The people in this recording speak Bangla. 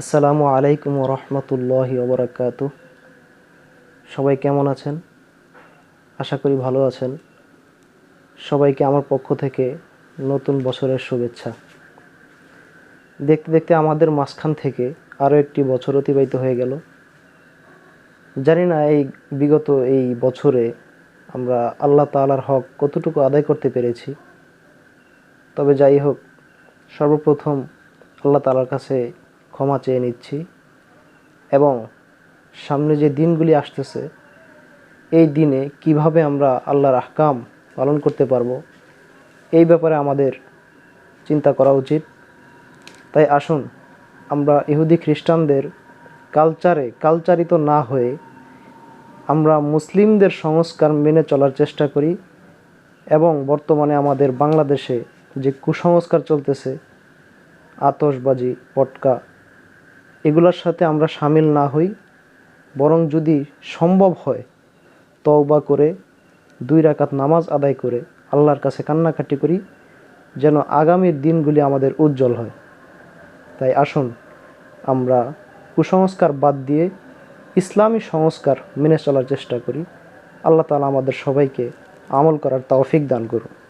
আসসালামু আলাইকুম রহমতুল্লাহ ওবরাকাত সবাই কেমন আছেন? আশা করি ভালো আছেন। সবাইকে আমার পক্ষ থেকে নতুন বছরের শুভেচ্ছা। দেখতে দেখতে আমাদের মাঝখান থেকে আরও একটি বছর অতিবাহিত হয়ে গেল। জানি না এই বিগত এই বছরে আমরা আল্লাহ তালার হক কতটুকু আদায় করতে পেরেছি। তবে যাই হোক, সর্বপ্রথম আল্লাহ তাআলার কাছে ক্ষমা চেয়ে নিচ্ছি। এবং সামনে যে দিনগুলি আসতেছে, এই দিনে কীভাবে আমরা আল্লাহর আহকাম পালন করতে পারব, এই ব্যাপারে আমাদের চিন্তা করা উচিত। তাই আসুন, আমরা ইহুদি খ্রিস্টানদের কালচারে কালচারিত না হয়ে আমরা মুসলিমদের সংস্কার মেনে চলার চেষ্টা করি এবং বর্তমানে আমাদের বাংলাদেশে যে কুসংস্কার চলতেছে, আতশবাজি পটকা এগুলোর সাথে আমরা সামিল না হই, বরং যদি সম্ভব হয় তওবা করে, দুই রাকাত নামাজ আদায় করে আল্লাহর কাছে কান্নাকাটি করি, যেন আগামীর দিনগুলি আমাদের উজ্জ্বল হয়। তাই আসুন, আমরা কুসংস্কার বাদ দিয়ে ইসলামী সংস্কার মেনে চলার চেষ্টা করি। আল্লাহ তালা আমাদের সবাইকে আমল করার তৌফিক দান করুন।